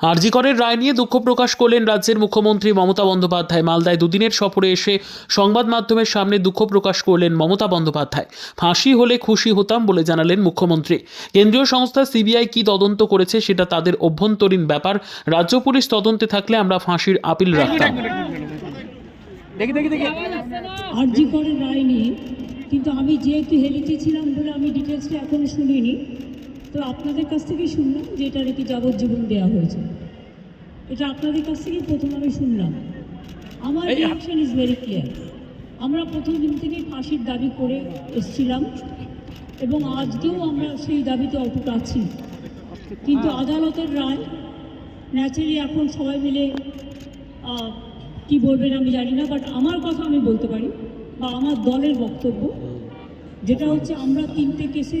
আরজিকরের রায় নিয়ে দুঃখ প্রকাশ করলেন রাজ্যের মুখ্যমন্ত্রী মমতা বন্দ্যোপাধ্যায়। মালদায় দুদিনের সফরে এসে সংবাদ মাধ্যমের সামনে দুঃখ প্রকাশ করলেন মমতা বন্দ্যোপাধ্যায়। ফাঁসি হলে খুশি হতাম বলে জানালেন মুখ্যমন্ত্রী। কেন্দ্রীয় সংস্থা সিবিআই কি তদন্ত করেছে সেটা তাদের অভ্যন্তরীণ ব্যাপার। রাজ্য পুলিশ তদন্তে থাকলে আমরা ফাঁসির আপিল রাখতাম। দেখি দেখি দেখি। আরজি করে রায় নিয়ে কিন্তু আমি যেহেতু হেলিতে ছিলাম বলে আমি ডিটেলসটা এখনও শুনিনি তো আপনাদের কাছ থেকেই শুনলাম যে এটা নাকি যাবজ্জীবন দেওয়া হয়েছে। এটা আপনাদের কাছ থেকেই প্রথম আমি শুনলাম। আমার রিয়াকশন ইজ ভেরি ক্লিয়ার আমরা প্রথম দিন থেকেই ফাঁসির দাবি করে এসেছিলাম এবং আজকেও আমরা সেই দাবিতে অটুট আছি। কিন্তু আদালতের রায় ন্যাচারালি এখন সবাই মিলে কি বলবেন আমি জানি না বাট আমার কথা আমি বলতে পারি বা আমার দলের বক্তব্য যেটা হচ্ছে আমরা তিনটে কেসে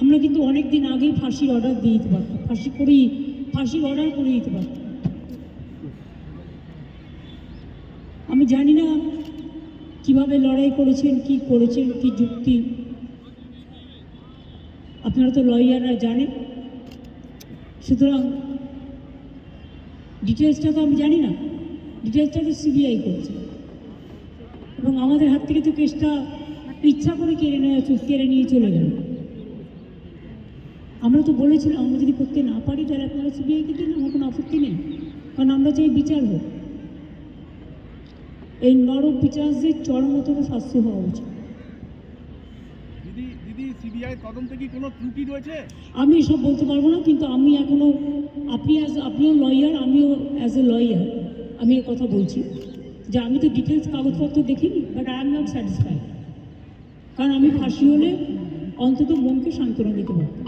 আমরা কিন্তু অনেক দিন আগেই ফাঁসির অর্ডার দিয়ে দিতে পারতাম। ফাঁসি করেই ফাঁসির অর্ডার করে দিতে পারতাম। আমি জানি না কীভাবে লড়াই করেছেন, কি করেছেন, কি যুক্তি। আপনারা তো লয়াররা জানেন। সুতরাং ডিটেলসটা তো আমি জানি না। ডিটেলসটা তো সিবিআই করছে। এবং আমাদের হাত থেকে তো কেসটা ইচ্ছা করে কেড়ে নেওয়া কেড়ে নিয়ে চলে গেল। আমরা তো বলেছিলাম আমরা যদি করতে না পারি তাহলে আপনারা সিবিআইকে দিন আমার কোনো আপত্তি নেই। কারণ আমরা চাই বিচার হোক। এই নরক বিচারদের চরমতম শাস্তি হওয়া উচিত। দিদি দিদি সিবিআই তদন্তে কি কোনো ত্রুটি রয়েছে? আমি এসব বলতে পারব না কিন্তু আমি এখনও আপনি অ্যাজ আপনিও লয়ার আমিও অ্যাজ এ লয়ার আমি এ কথা বলছি। যে আমি তো ডিটেলস কাগজপত্র দেখিনি but I am not satisfied কারণ আমি ফাঁসি হলে অন্তত মনকে সান্ত্বনা দিতে পারতাম।